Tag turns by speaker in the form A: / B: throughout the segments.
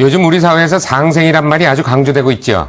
A: 요즘 우리 사회에서 상생이란 말이 아주 강조되고 있죠.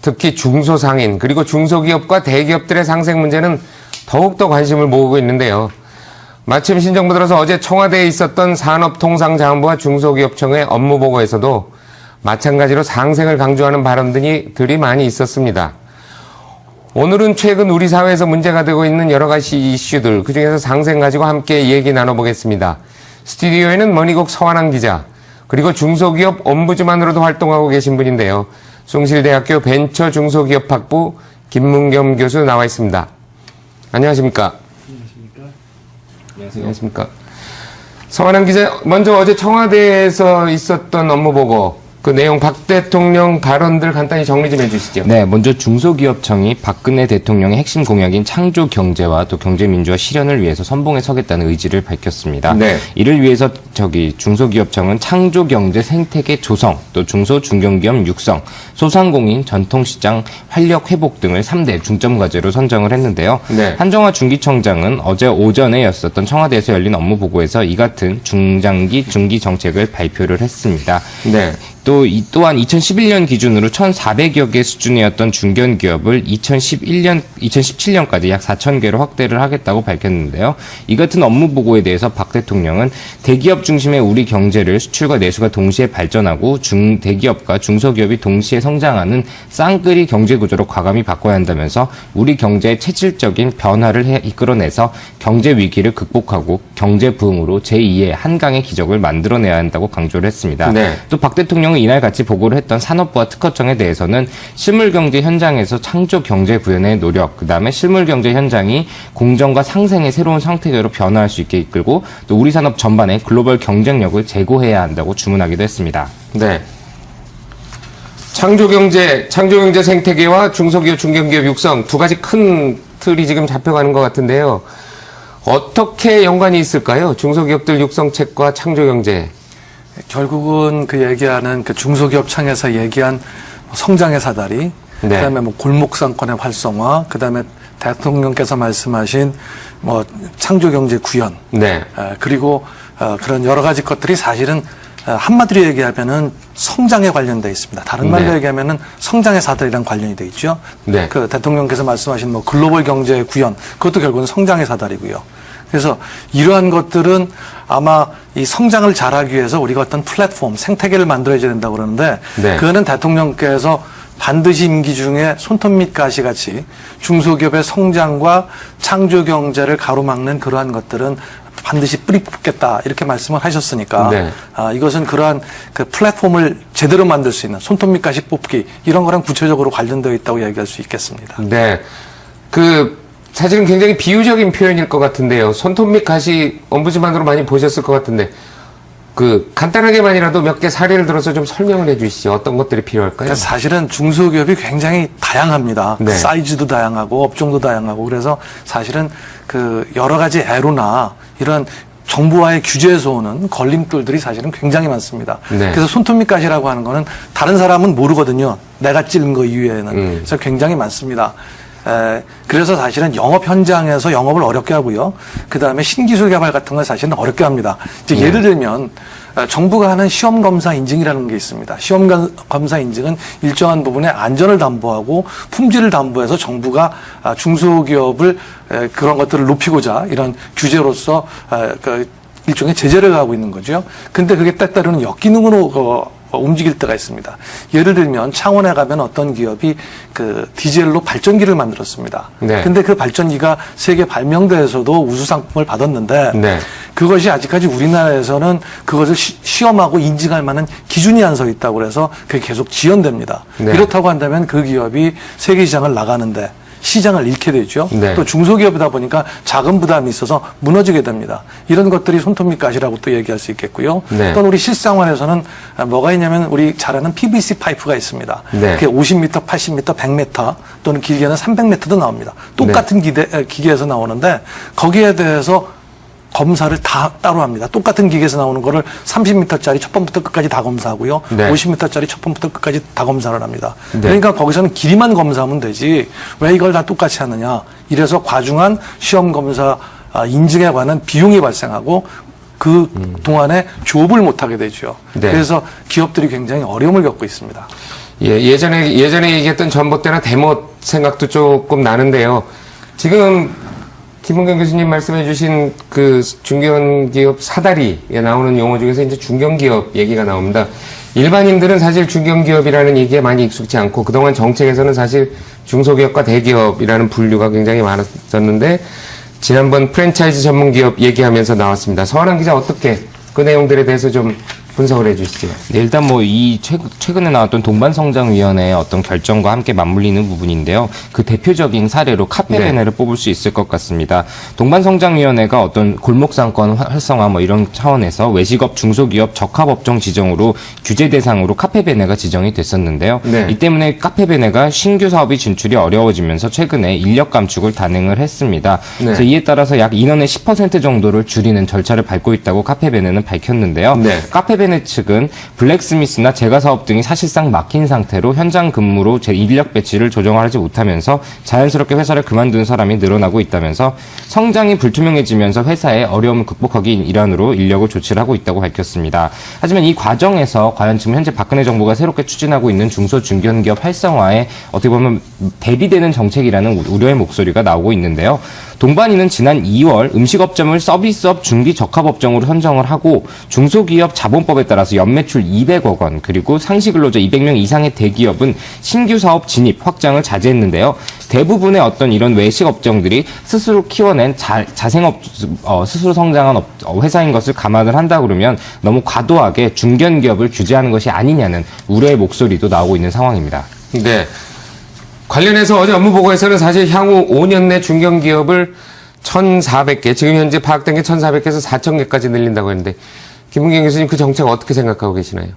A: 특히 중소상인 그리고 중소기업과 대기업들의 상생 문제는 더욱더 관심을 모으고 있는데요. 마침 신정부 들어서 어제 청와대에 있었던 산업통상자원부와 중소기업청의 업무 보고에서도 마찬가지로 상생을 강조하는 발언 들이 많이 있었습니다. 오늘은 최근 우리 사회에서 문제가 되고 있는 여러 가지 이슈들, 그중에서 상생 가지고 함께 얘기 나눠보겠습니다. 스튜디오에는 머니국 서환환 기자, 그리고 중소기업 옴부즈만으로도 활동하고 계신 분인데요. 숭실대학교 벤처 중소기업학부 김문겸 교수 나와 있습니다. 안녕하십니까? 안녕하십니까? 서환환 기자, 먼저 어제 청와대에서 있었던 업무 보고, 그 내용 박 대통령 발언들 간단히 정리 좀 해주시죠.
B: 네, 먼저 중소기업청이 박근혜 대통령의 핵심 공약인 창조 경제와 또 경제 민주화 실현을 위해서 선봉에 서겠다는 의지를 밝혔습니다.
A: 네.
B: 이를 위해서 저기 중소기업청은 창조 경제 생태계 조성, 또 중소 중견기업 육성, 소상공인 전통시장 활력 회복 등을 3대 중점 과제로 선정을 했는데요.
A: 네.
B: 한정화 중기청장은 어제 오전에 였었던 청와대에서 열린 업무 보고에서 이 같은 중장기 중기 정책을 발표를 했습니다.
A: 네.
B: 또 이 또한 2011년 기준으로 1,400여 개 수준이었던 중견 기업을 2011년 2017년까지 약 4천 개로 확대를 하겠다고 밝혔는데요. 이 같은 업무 보고에 대해서 박 대통령은 대기업 중심의 우리 경제를 수출과 내수가 동시에 발전하고 중 대기업과 중소기업이 동시에 성장하는 쌍끌이 경제 구조로 과감히 바꿔야 한다면서 우리 경제의 체질적인 변화를 해 이끌어내서 경제 위기를 극복하고 경제 부흥으로 제2의 한강의 기적을 만들어내야 한다고 강조를 했습니다.
A: 네.
B: 또박 대통령 은 이날 같이 보고를 했던 산업부와 특허청에 대해서는 실물 경제 현장에서 창조 경제 구현의 노력, 그 다음에 실물 경제 현장이 공정과 상생의 새로운 상태계로 변화할 수 있게 이끌고 또 우리 산업 전반에 글로벌 경쟁력을 제고해야 한다고 주문하기도 했습니다.
A: 네. 창조경제, 창조경제 생태계와 중소기업, 중견기업 육성 두 가지 큰 틀이 지금 잡혀가는 것 같은데요. 어떻게 연관이 있을까요? 중소기업들 육성책과 창조경제.
C: 결국은 그 얘기하는 그 중소기업 창에서 얘기한 성장의 사다리,
A: 네.
C: 그다음에 뭐 골목 상권의 활성화, 그다음에 대통령께서 말씀하신 뭐 창조 경제 구현,
A: 네.
C: 에, 그리고 어, 그런 여러 가지 것들이 사실은 어, 한마디로 얘기하면은 성장에 관련돼 있습니다. 다른 말로
A: 네.
C: 얘기하면은 성장의 사다리랑 관련이 돼 있죠.
A: 네.
C: 그 대통령께서 말씀하신 뭐 글로벌 경제 구현, 그것도 결국은 성장의 사다리고요. 그래서 이러한 것들은 아마 이 성장을 잘하기 위해서 우리가 어떤 플랫폼, 생태계를 만들어야 된다고 그러는데
A: 네.
C: 그거는 대통령께서 반드시 임기 중에 손톱 밑 가시 같이 중소기업의 성장과 창조 경제를 가로막는 그러한 것들은 반드시 뿌리 뽑겠다 이렇게 말씀을 하셨으니까
A: 네.
C: 아, 이것은 그러한 그 플랫폼을 제대로 만들 수 있는 손톱 밑 가시 뽑기 이런 거랑 구체적으로 관련되어 있다고 얘기할 수 있겠습니다.
A: 네. 그, 사실은 굉장히 비유적인 표현일 것 같은데요. 손톱 밑 가시 엄부지만으로 많이 보셨을 것 같은데, 그, 간단하게만이라도 몇 개 사례를 들어서 좀 설명을 해 주시죠. 어떤 것들이 필요할까요?
C: 그러니까 사실은 중소기업이 굉장히 다양합니다.
A: 네.
C: 사이즈도 다양하고 업종도 다양하고 그래서 사실은 그 여러 가지 애로나 이런 정부와의 규제에서 오는 걸림돌들이 사실은 굉장히 많습니다.
A: 네.
C: 그래서 손톱 밑가시라고 하는 거는 다른 사람은 모르거든요. 내가 찌른 거 이외에는.
A: 음.
C: 그래서 굉장히 많습니다. 에, 그래서 사실은 영업 현장에서 영업을 어렵게 하고요. 그 다음에 신기술 개발 같은 걸 사실은 어렵게 합니다. 이제 예 를 들면 어, 정부가 하는 시험 검사 인증이라는 게 있습니다. 시험 감- 검사 인증은 일정한 부분의 안전을 담보하고 품질을 담보해서 정부가 아, 중소기업을 에, 그런 것들을 높이고자 이런 규제로서 아, 그 일종의 제재를 가하고 있는 거죠. 근데 그게 때때로는 역기능으로 어, 어, 움직일 때가 있습니다. 예를 들면 창원에 가면 어떤 기업이 그 디젤로 발전기를 만들었습니다.
A: 네.
C: 근데 그 발전기가 세계 발명대에서도 우수 상품을 받았는데
A: 네.
C: 그것이 아직까지 우리나라에서는 그것을 시, 시험하고 인증할 만한 기준이 안 서 있다고 그래서 그게 계속 지연됩니다.
A: 네.
C: 이렇다고 한다면 그 기업이 세계 시장을 나가는데 시장을 잃게 되죠.
A: 네.
C: 또 중소기업이다 보니까 자금 부담이 있어서 무너지게 됩니다. 이런 것들이 손톱 밑가시라고 또 얘기할 수 있겠고요.
A: 네.
C: 또는 우리 실생활에서는 아, 뭐가 있냐면 우리 잘 아는 PVC 파이프가 있습니다.
A: 네.
C: 그게 50m, 80m, 100m 또는 길게는 300m도 나옵니다.
A: 네.
C: 똑같은 기대, 에, 기계에서 나오는데 거기에 대해서 검사를 다 따로 합니다. 똑같은 기계에서 나오는 거를 30m짜리 첫 번부터 끝까지 다 검사하고요.
A: 네.
C: 50m짜리 첫 번부터 끝까지 다 검사를 합니다.
A: 네.
C: 그러니까 거기서는 길이만 검사하면 되지 왜 이걸 다 똑같이 하느냐. 이래서 과중한 시험 검사 아, 인증에 관한 비용이 발생하고 그 동안에 조업을 못하게 되죠.
A: 네.
C: 그래서 기업들이 굉장히 어려움을 겪고 있습니다.
A: 예, 예전에, 예전에 얘기했던 전봇대나 대못 생각도 조금 나는데요. 지금 김은경 교수님 말씀해 주신 그 중견기업 사다리에 나오는 용어 중에서 이제 중견기업 얘기가 나옵니다. 일반인들은 사실 중견기업이라는 얘기에 많이 익숙지 않고 그동안 정책에서는 사실 중소기업과 대기업이라는 분류가 굉장히 많았었는데 지난번 프랜차이즈 전문기업 얘기하면서 나왔습니다. 서한환 기자 어떻게 그 내용들에 대해서 좀 분석을 해 주시죠.
B: 네, 일단 뭐 이 최근에 나왔던 동반성장위원회의 어떤 결정과 함께 맞물리는 부분인데요. 그 대표적인 사례로 카페베네를 뽑을 수 있을 것 같습니다. 동반성장위원회가 어떤 골목상권 활- 활성화 뭐 이런 차원에서 외식업 중소기업 적합업종 지정으로 규제 대상으로 카페베네가 지정이 됐었는데요.
A: 네.
B: 이 때문에 카페베네가 신규 사업이 진출이 어려워지면서 최근에 인력 감축을 단행을 했습니다.
A: 네.
B: 그래서 이에 따라서 약 인원의 10% 정도를 줄이는 절차를 밟고 있다고 카페베네는 밝혔는데요.
A: 네.
B: 카페베 네 측은 블랙스미스나 제가 사업 등이 사실상 막힌 상태로 현장 근무로 제 인력 배치를 조정하지 못하면서 자연스럽게 회사를 그만두는 사람이 늘어나고 있다면서 성장이 불투명해지면서 회사의 어려움을 극복하기 일환으로 인력을 조치를 하고 있다고 밝혔습니다. 하지만 이 과정에서 과연 지금 현재 박근혜 정부가 새롭게 추진하고 있는 중소 중견기업 활성화에 어떻게 보면 대비되는 정책이라는 우려의 목소리가 나오고 있는데요. 동반인은 지난 2월 음식업점을 서비스업 중기 적합업종으로 선정을 하고 중소기업 자본법 에 따라서 연매출 200억 원 그리고 상시 근로자 200명 이상의 대기업은 신규 사업 진입 확장을 자제했는데요. 대부분의 어떤 이런 외식 업종들이 스스로 키워낸 자, 자생업 어, 스스로 성장한 업- 어, 회사인 것을 감안을 한다 그러면 너무 과도하게 중견 기업을 규제하는 것이 아니냐는 우려의 목소리도 나오고 있는 상황입니다.
A: 네. 관련해서 어제 업무 보고에서는 사실 향후 5년 내 중견기업을 1,400개, 지금 현재 파악된 게 1,400개에서 4,000개까지 늘린다고 했는데, 김은경 교수님 그 정책 어떻게 생각하고 계시나요?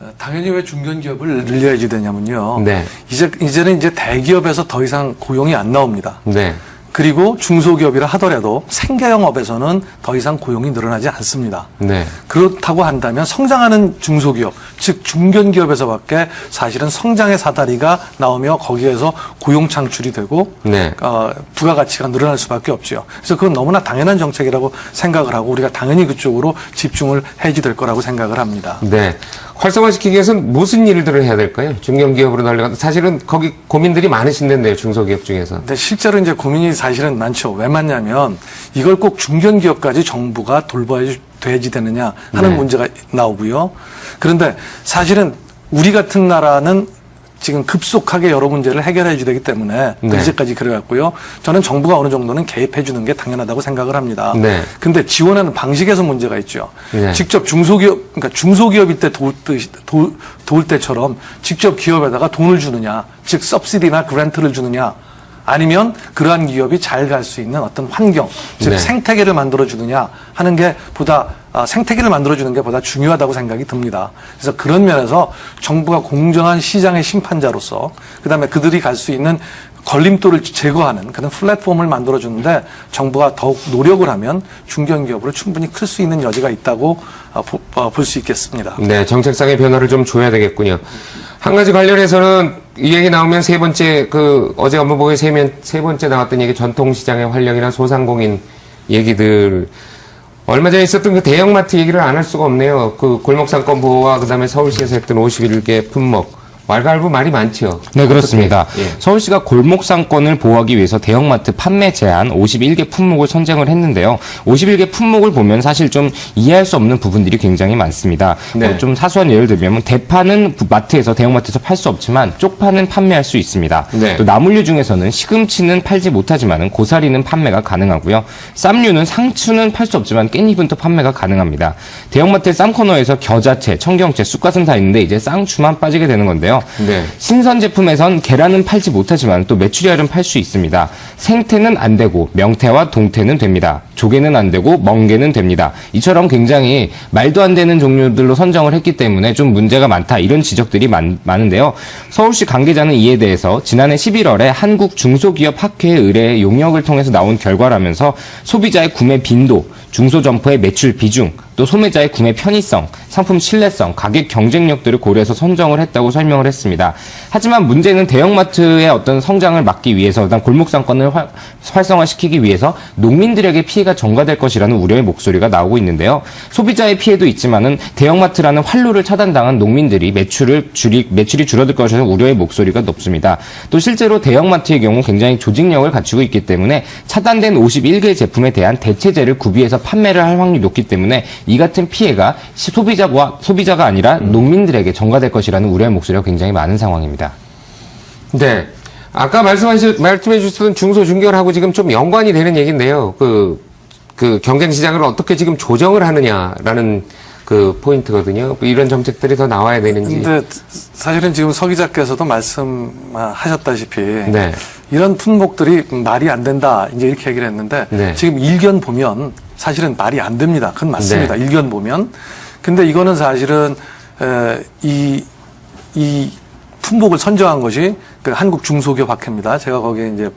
C: 어, 당연히 왜 중견기업을 늘려야지 되냐면요.
A: 네.
C: 이제 이제는 이제 대기업에서 더 이상 고용이 안 나옵니다.
A: 네.
C: 그리고 중소기업이라 하더라도 생계형업에서는 더 이상 고용이 늘어나지 않습니다.
A: 네.
C: 그렇다고 한다면 성장하는 중소기업, 즉 중견기업에서밖에 사실은 성장의 사다리가 나오며 거기에서 고용 창출이 되고
A: 네.
C: 어, 부가가치가 늘어날 수밖에 없죠. 그래서 그건 너무나 당연한 정책이라고 생각을 하고 우리가 당연히 그쪽으로 집중을 해야지 될 거라고 생각을 합니다.
A: 네. 활성화시키기 위해서는 무슨 일들을 해야 될까요? 중견기업으로 날려가 사실은 거기 고민들이 많으신데요, 중소기업 중에서.
C: 근데 실제로 이제 고민이 사실은 많죠. 왜 많냐면 이걸 꼭 중견기업까지 정부가 돌봐야 돼야지 되느냐 하는
A: 네.
C: 문제가 나오고요. 그런데 사실은 우리 같은 나라는 지금 급속하게 여러 문제를 해결해 줘야 되기 때문에
A: 네.
C: 이제까지 그래왔고요. 저는 정부가 어느 정도는 개입해 주는 게 당연하다고 생각을 합니다.
A: 네.
C: 근데 지원하는 방식에서 문제가 있죠.
A: 네.
C: 직접 중소기업, 그러니까 중소기업일 때 도울, 도, 도울 때처럼 직접 기업에다가 돈을 주느냐, 즉 서브시디나 그랜트를 주느냐, 아니면 그러한 기업이 잘 갈 수 있는 어떤 환경, 즉
A: 네.
C: 생태계를 만들어 주느냐 하는 게 보다 아, 생태계를 만들어 주는 게 보다 중요하다고 생각이 듭니다. 그래서 그런 면에서 정부가 공정한 시장의 심판자로서 그다음에 그들이 갈 수 있는 걸림돌을 제거하는 그런 플랫폼을 만들어 주는데 정부가 더욱 노력을 하면 중견기업으로 충분히 클 수 있는 여지가 있다고 어, 볼수 있겠습니다.
A: 네, 정책상의 변화를 좀 줘야 되겠군요. 한 가지 관련해서는 이 얘기 나오면 세 번째, 그, 어제 업무 보고에 세, 면, 세 번째 나왔던 얘기 전통시장의 활력이나 소상공인 얘기들. 얼마 전에 있었던 그 대형마트 얘기를 안 할 수가 없네요. 그 골목상권 보호와 그 다음에 서울시에서 했던 51개 품목. 말갈부 말이 많죠.
B: 네, 그렇습니다.
A: 예.
B: 서울시가 골목 상권을 보호하기 위해서 대형마트 판매 제한 51개 품목을 선정을 했는데요. 51개 품목을 보면 사실 좀 이해할 수 없는 부분들이 굉장히 많습니다.
A: 네.
B: 뭐좀 사소한 예를 들면 대파는 마트에서 대형마트에서 팔 수 없지만 쪽파는 판매할 수 있습니다.
A: 네.
B: 또 나물류 중에서는 시금치는 팔지 못하지만 고사리는 판매가 가능하고요. 쌈류는 상추는 팔 수 없지만 깻잎은 또 판매가 가능합니다. 대형마트 쌈 코너에서 겨자채, 청경채, 쑥갓은 다 있는데 이제 쌍추만 빠지게 되는 건데요.
A: 네.
B: 신선 제품에선 계란은 팔지 못하지만 또 메추리알은 팔 수 있습니다. 생태는 안 되고 명태와 동태는 됩니다. 조개는 안 되고 멍게는 됩니다. 이처럼 굉장히 말도 안 되는 종류들로 선정을 했기 때문에 좀 문제가 많다 이런 지적들이 많, 많은데요. 서울시 관계자는 이에 대해서 지난해 11월에 한국 중소기업 학회 의뢰 용역을 통해서 나온 결과라면서 소비자의 구매 빈도, 중소점포의 매출 비중, 또 소매자의 구매 편의성, 상품 신뢰성, 가격 경쟁력 들을 고려해서 선정을 했다고 설명을 했습니다. 하지만 문제는 대형마트의 어떤 성장을 막기 위해서 일단 골목 상권을 활- 활성화시키기 위해서 농민들에게 피해가 전가될 것이라는 우려의 목소리가 나오고 있는데요. 소비자의 피해도 있지만은 대형마트라는 활로를 차단당한 농민들이 매출을 줄이 매출이 줄어들 것이라는 우려의 목소리가 높습니다. 또 실제로 대형마트의 경우 굉장히 조직력을 갖추고 있기 때문에 차단된 51개 제품에 대한 대체제를 구비해서 판매를 할 확률이 높기 때문에 이 같은 피해가 시- 소비자와 소비자가 아니라 농민들에게 전가될 것이라는 우려의 목소리가 굉장히 많은 상황입니다.
A: 네. 아까 말씀하시, 말씀해 주셨던 중소 중견하고 지금 좀 연관이 되는 얘기인데요. 그, 그 경쟁 시장을 어떻게 지금 조정을 하느냐라는 그 포인트거든요. 이런 정책들이 더 나와야 되는지.
C: 근데 사실은 지금 서 기자께서도 말씀하셨다시피
A: 네.
C: 이런 품목들이 말이 안 된다 이제 이렇게 얘기를 했는데
A: 네.
C: 지금 일견 보면 사실은 말이 안 됩니다. 그건 맞습니다.
A: 네.
C: 일견 보면 근데 이거는 사실은 에, 이, 이 품목을 선정한 것이 그 한국 중소기업 학회입니다. 제가 거기에 이제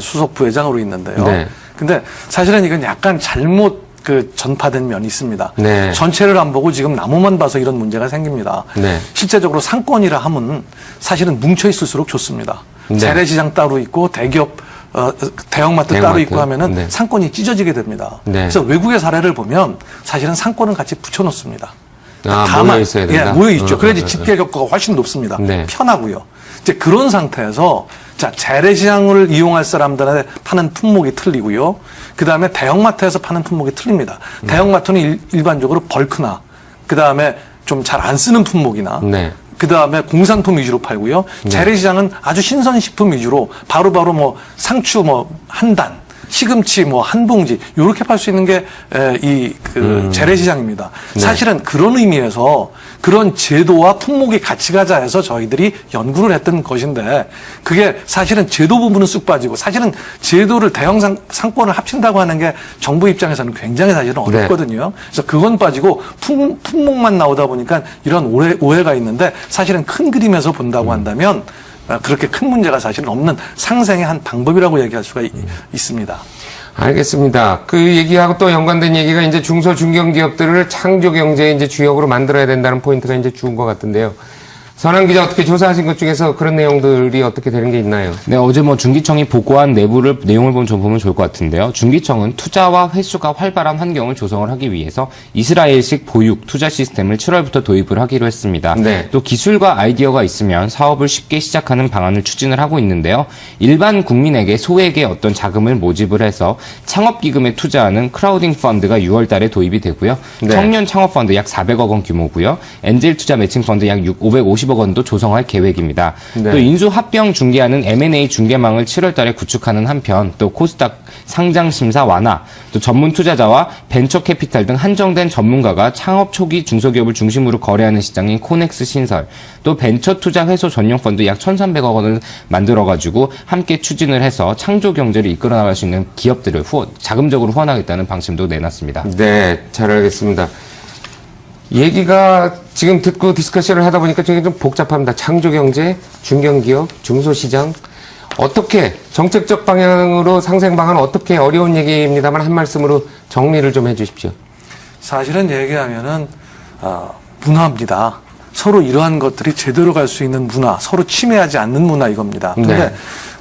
C: 수석 부회장으로 있는데요.
A: 네.
C: 근데 사실은 이건 약간 잘못 그 전파된 면이 있습니다.
A: 네.
C: 전체를 안 보고 지금 나무만 봐서 이런 문제가 생깁니다.
A: 네.
C: 실제적으로 상권이라 하면 사실은 뭉쳐 있을수록 좋습니다.
A: 네.
C: 재래시장 따로 있고 대기업 어, 대형마트 따로
A: 대형마트.
C: 있고 하면은
A: 네.
C: 상권이 찢어지게 됩니다.
A: 네.
C: 그래서 외국의 사례를 보면 사실은 상권은 같이 붙여놓습니다.
A: 아, 모여 있어야 된다?
C: 예, 모여 있죠.
A: 어,
C: 그래야지
A: 어, 어,
C: 집계 효과가 훨씬 높습니다.
A: 네.
C: 편하고요. 이제 그런 상태에서 자 재래시장을 이용할 사람들한테 파는 품목이 틀리고요. 그 다음에 대형마트에서 파는 품목이 틀립니다.
A: 음.
C: 대형마트는 일, 반적으로 벌크나 그 다음에 좀 잘 안 쓰는 품목이나
A: 네.
C: 그 다음에 공산품 위주로 팔고요. 재래시장은 아주 신선식품 위주로 바로바로 뭐 상추 뭐 한 단, 시금치 뭐 한 봉지 요렇게 팔 수 있는 게 이그 재래시장입니다. 사실은 그런 의미에서 그런 제도와 품목이 같이 가자 해서 저희들이 연구를 했던 것인데 그게 사실은 제도 부분은 쑥 빠지고 사실은 제도를 대형 상, 상권을 합친다고 하는 게 정부 입장에서는 굉장히 사실은 어렵거든요. 그래서 그건 빠지고 품, 품목만 나오다 보니까 이런 오해, 오해가 있는데 사실은 큰 그림에서 본다고 한다면 아, 그렇게 큰 문제가 사실은 없는 상생의 한 방법이라고 얘기할 수가 이- 있습니다.
A: 알겠습니다. 그 얘기하고 또 연관된 얘기가 이제 중소 중견 기업들을 창조 경제의 이제 주역으로 만들어야 된다는 포인트가 이제 주은 것 같은데요. 선한 기자 어떻게 조사하신 것 중에서 그런 내용들이 어떻게 되는 게 있나요?
B: 네, 어제 뭐 중기청이 보고한 내부를 내용을 좀 보면 좋을 것 같은데요. 중기청은 투자와 회수가 활발한 환경을 조성을 하기 위해서 이스라엘식 보육 투자 시스템을 7월부터 도입을 하기로 했습니다.
A: 네.
B: 또 기술과 아이디어가 있으면 사업을 쉽게 시작하는 방안을 추진을 하고 있는데요. 일반 국민에게 소액의 어떤 자금을 모집을 해서 창업 기금에 투자하는 크라우딩 펀드가 6월 달에 도입이 되고요.
A: 네.
B: 청년 창업 펀드 약 400억 원 규모고요. 엔젤 투자 매칭 펀드 약 6, 550억 원도 조성할 계획입니다.
A: 네.
B: 또 인수 합병 중개하는 M&A 중개망을 7월 달에 구축하는 한편 또 코스닥 상장 심사 완화, 또 전문 투자자와 벤처 캐피탈 등 한정된 전문가가 창업 초기 중소기업을 중심으로 거래하는 시장인 코넥스 신설, 또 벤처 투자 회소 전용 펀드 약 1,300억 원을 만들어 가지고 함께 추진을 해서 창조 경제를 이끌어 나갈 수 있는 기업들을 후원, 자금적으로 후원하겠다는 방침도 내놨습니다.
A: 네, 잘 알겠습니다. 얘기가 지금 듣고 디스커션을 하다 보니까 되게 좀 복잡합니다. 창조경제, 중견기업, 중소시장. 어떻게, 정책적 방향으로 상생 방안 어떻게 어려운 얘기입니다만 한 말씀으로 정리를 좀 해주십시오.
C: 사실은 얘기하면은 어, 문화입니다. 서로 이러한 것들이 제대로 갈 수 있는 문화, 서로 침해하지 않는 문화 이겁니다. 근데
A: 네.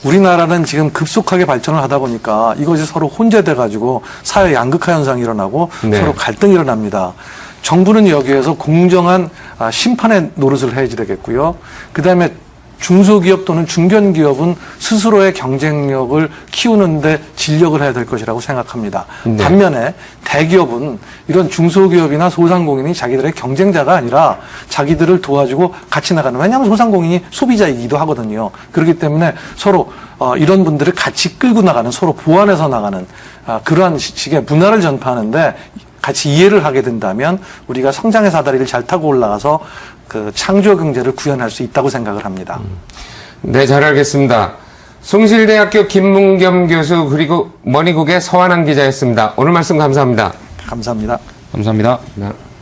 C: 우리나라는 지금 급속하게 발전을 하다 보니까 이것이 서로 혼재돼 가지고 사회 양극화 현상이 일어나고
A: 네.
C: 서로 갈등이 일어납니다. 정부는 여기에서 공정한 아, 심판의 노릇을 해야지 되겠고요. 그 다음에 중소기업 또는 중견기업은 스스로의 경쟁력을 키우는데 진력을 해야 될 것이라고 생각합니다.
A: 네.
C: 반면에 대기업은 이런 중소기업이나 소상공인이 자기들의 경쟁자가 아니라 자기들을 도와주고 같이 나가는 왜냐하면 소상공인이 소비자이기도 하거든요. 그렇기 때문에 서로 어, 이런 분들을 같이 끌고 나가는 서로 보완해서 나가는 아, 그러한 식의 문화를 전파하는데 같이 이해를 하게 된다면 우리가 성장의 사다리를 잘 타고 올라가서 그 창조 경제를 구현할 수 있다고 생각을 합니다.
A: 네, 잘 알겠습니다. 숭실대학교 김문겸 교수 그리고 머니국의 서한한 기자였습니다. 오늘 말씀 감사합니다.
C: 감사합니다.
B: 감사합니다.
A: 네.